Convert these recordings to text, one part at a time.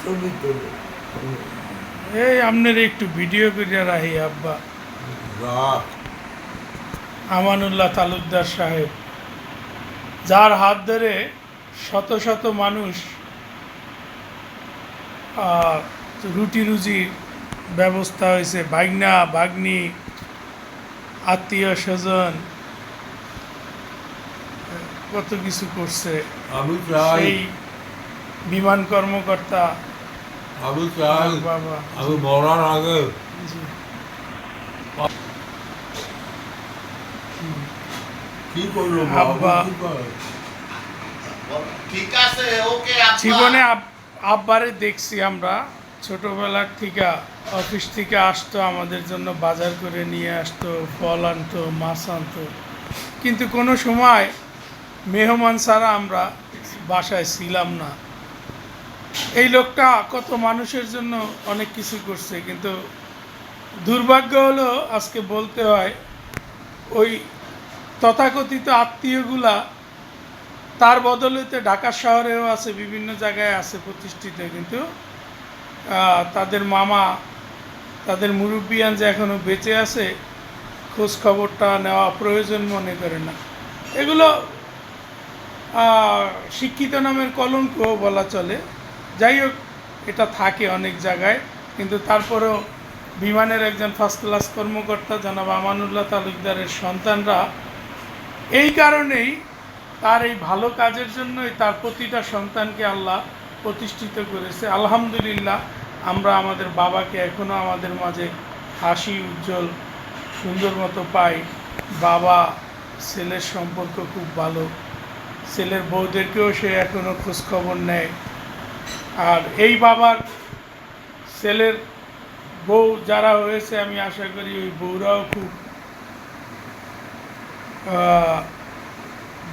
ছবি তুলে। এই আপনার একটু ভিডিও করে রাহি আব্বা। আমানুল্লাহ তালুকদার সাহেব যার হাত ধরে শত শত মানুষ রুটি রুজির ব্যবস্থা হয়েছে ভাগনা ভাগ্নি আত্মীয় স্বজন কত কিছু করছে। আমি সেই বিমান কর্মকর্তা। আমি চাই আমি মরার আগে। কি করল আব্বা। ঠিক আছে ওকে জীবনে আব- আব্বারে দেখছি আমরা। ছোটবেলার থেকে অফিস থেকে আসতো আমাদের জন্য বাজার করে নিয়ে আসতো ফল আনতো মাছ আনতো। কিন্তু কোনো সময় মেহমান ছাড়া আমরা বাসায় ছিলাম না। এই লোকটা কত মানুষের জন্য অনেক কিছু করছে, কিন্তু দুর্ভাগ্য হলো আজকে বলতে হয়, ওই তথাকথিত আত্মীয়গুলা তার বদলেতে ঢাকা শহরেও আছে, বিভিন্ন জায়গায় আছে প্রতিষ্ঠিত, কিন্তু তাদের মামা, তাদের মুরব্বিয়ান যে এখনও বেঁচে আছে, খোঁজ খবরটা নেওয়া প্রয়োজন মনে করে না। এগুলো শিক্ষিত নামের কলঙ্ক বলা চলে। যাই হোক এটা থাকে অনেক জায়গায়, কিন্তু তারপরেও বিমানের একজন ফার্স্ট ক্লাস কর্মকর্তা জনাব আমানুল্লাহ তালুকদারের সন্তানরা এই কারণেই তার এই ভালো কাজের জন্যই তার প্রতিটা সন্তানকে আল্লাহ প্রতিষ্ঠিত করেছে। আলহামদুলিল্লাহ, আমরা আমাদের বাবাকে এখনও আমাদের মাঝে হাসি, উজ্জ্বল, সুন্দর মতো পাই। বাবা ছেলের সম্পর্ক খুব ভালো। ছেলের বউদেরকেও সে এখনও খোঁজখবর নেয়। আর এই বাবার ছেলের বউ যারা হয়েছে, আমি আশা করি ওই বউরাও খুব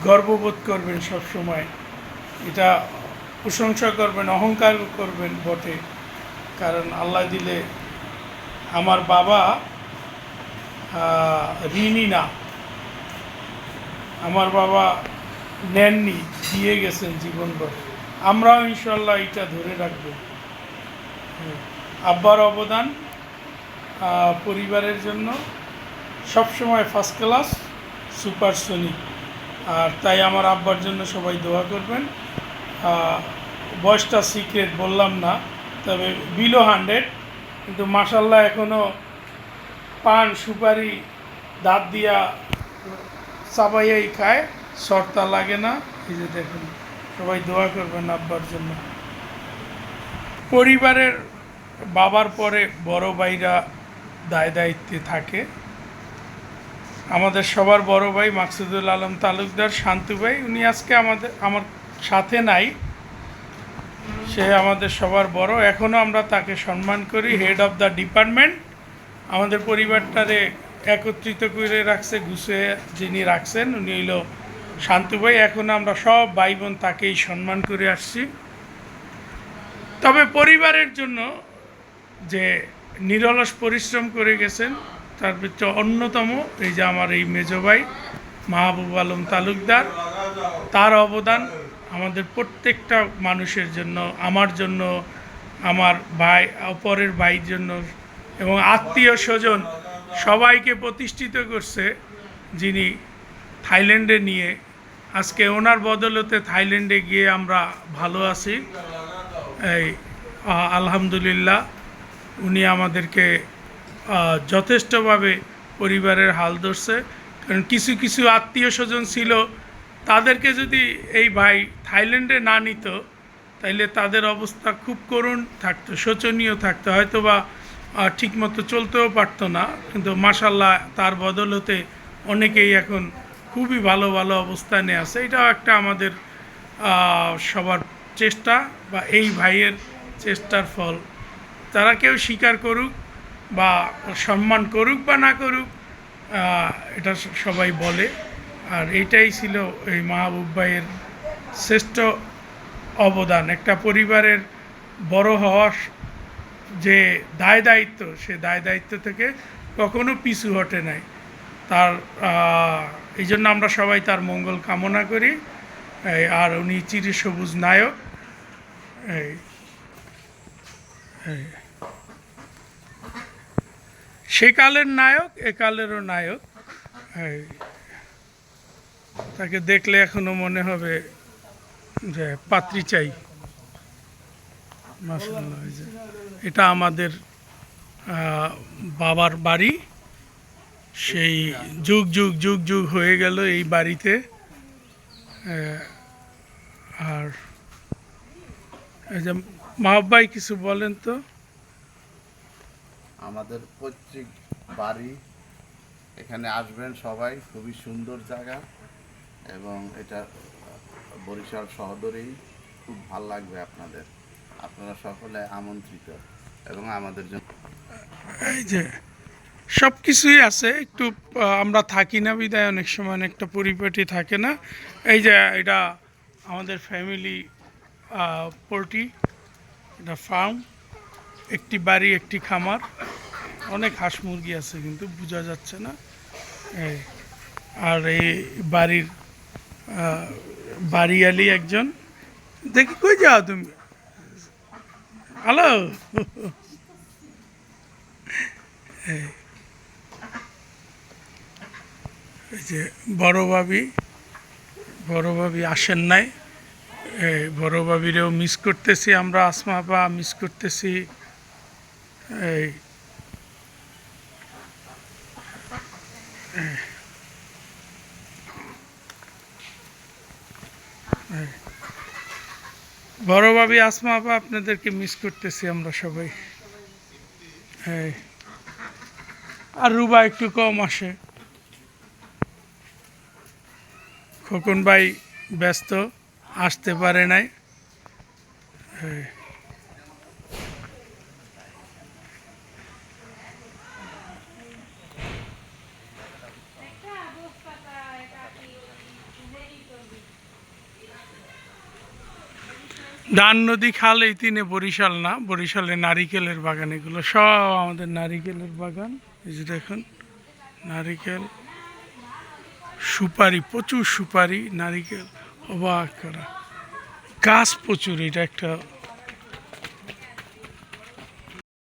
গর্ববোধ করবেন সব সময় এটা প্রশংসা করবেন, অহংকার করবেন বটে। কারণ আল্লাহ দিলে আমার বাবা ঋণী না। আমার বাবা নেননি, দিয়ে গেছেন জীবনভর। আমরাও ইনশাল্লাহ এটা ধরে রাখব। আব্বার অবদান পরিবারের জন্য সবসময় ফার্স্ট ক্লাস সুপারসনিক আর তাই আমার আব্বার জন্য সবাই দোয়া করবেন। বয়সটা সিক্রেট বললাম না, তবে বিলো হান্ড্রেড কিন্তু মাসাল্লাহ এখনও পান সুপারি দাঁত দিয়া চাবাইয়াই খায়, শর্তা লাগে না। এই যে দেখুন। সবাই দোয়া করবেন আব্বার জন্য। পরিবারের বাবার পরে বড় ভাইরা দায় দায়িত্বে থাকে। আমাদের সবার বড় ভাই মাকসুদুল আলম তালুকদার, শান্তু ভাই, উনি আজকে আমাদের, আমার সাথে নাই। সে আমাদের সবার বড়। এখনও আমরা তাকে সম্মান করি হেড অফ দ্য ডিপার্টমেন্ট আমাদের পরিবারটারে একত্রিত করে রাখছে, গুছিয়ে যিনি রাখছেন, উনি হইল শান্তু ভাই এখন আমরা সব ভাই বোন তাকেই সম্মান করে আসছি। তবে পরিবারের জন্য যে নিরলস পরিশ্রম করে গেছেন, তার ভিতরে অন্যতম এই যে আমার এই মেজো ভাই, মাহবুব আলম তালুকদার, তার অবদান আমাদের প্রত্যেকটা মানুষের জন্য, আমার জন্য, আমার ভাই, অপরের ভাইয়ের জন্য এবং আত্মীয় স্বজন সবাইকে প্রতিষ্ঠিত করছে, যিনি থাইল্যান্ডে নিয়ে। আজকে ওনার বদলতে থাইল্যান্ডে গিয়ে আমরা ভালো আছি। এই আলহামদুলিল্লাহ। উনি আমাদেরকে যথেষ্টভাবে পরিবারের হাল ধরছে। কারণ কিছু কিছু আত্মীয় স্বজন ছিল, তাদেরকে যদি এই ভাই থাইল্যান্ডে না নিত, তাইলে তাদের অবস্থা খুব করুণ থাকতো, শোচনীয় থাকতো। হয়তো বা ঠিকমতো চলতেও পারতো না। কিন্তু মাসাল্লাহ তার বদলতে অনেকেই এখন খুবই ভালো ভালো অবস্থানে আছে। এটাও একটা আমাদের সবার চেষ্টা বা এই ভাইয়ের চেষ্টার ফল। তারা কেউ স্বীকার করুক বা সম্মান করুক বা না করুক এটা সবাই বলে। আর এটাই ছিল এই মাহবুব ভাইয়ের শ্রেষ্ঠ অবদান। একটা পরিবারের বড় হওয়া স- যে দায় দায়িত্ব, সে দায় দায়িত্ব থেকে কখনো পিছু হটে নাই। তার এই জন্য আমরা সবাই তার মঙ্গল কামনা করি। আর উনি চির সবুজ নায়ক। এই এই। সে কালের নায়ক, এ কালেরও নায়ক। তাকে দেখলে এখনও মনে হবে যে পাত্রী চাই। এটা আমাদের বাবার বাড়ি। সেই যুগ যুগ যুগ যুগ হয়ে গেল এই বাড়িতে। আর মাহবাই কিছু বলেন তো? আমাদের পৈতৃক বাড়ি এখানে আসবেন সবাই খুবই সুন্দর জায়গা এবং এটা বরিশাল শহরেই খুব ভালো লাগবে আপনাদের। আপনারা সকলে আমন্ত্রিত এবং আমাদের জন্য এই যে সব কিছুই আছে, একটু আমরা থাকি না বিদায়, অনেক সময় অনেকটা পরিপাটি থাকে না। এই যে, এটা আমাদের ফ্যামিলি পোলট্রি, এটা ফার্ম একটি বাড়ি, একটি খামার। অনেক হাঁস মুরগি আছে কিন্তু, বোঝা যাচ্ছে না। আর এই বাড়ির বাড়িয়ালি একজন। দেখি, কই যাও তুমি? হ্যালো এই যে বড় ভাবি বড় ভাবি আসেন নাই। এই বড় ভাবিরেও মিস করতেছি আমরা, আসমা বা মিস করতেছি। এই এই। বড় ভাবি, আসমা আপা আপনাদেরকে মিস করতেছি আমরা সবাই। এই আর রুবা একটু কম আসে। খোকন ভাই ব্যস্ত, আসতে পারে নাই। ডান নদী খাল এই তিনে বরিশাল না, বরিশালে নারিকেলের বাগান, এগুলো সব আমাদের নারিকেলের বাগান এই যে দেখুন, নারিকেল সুপারি প্রচুর সুপারি নারিকেল অবাক করা। গাছ প্রচুর এটা একটা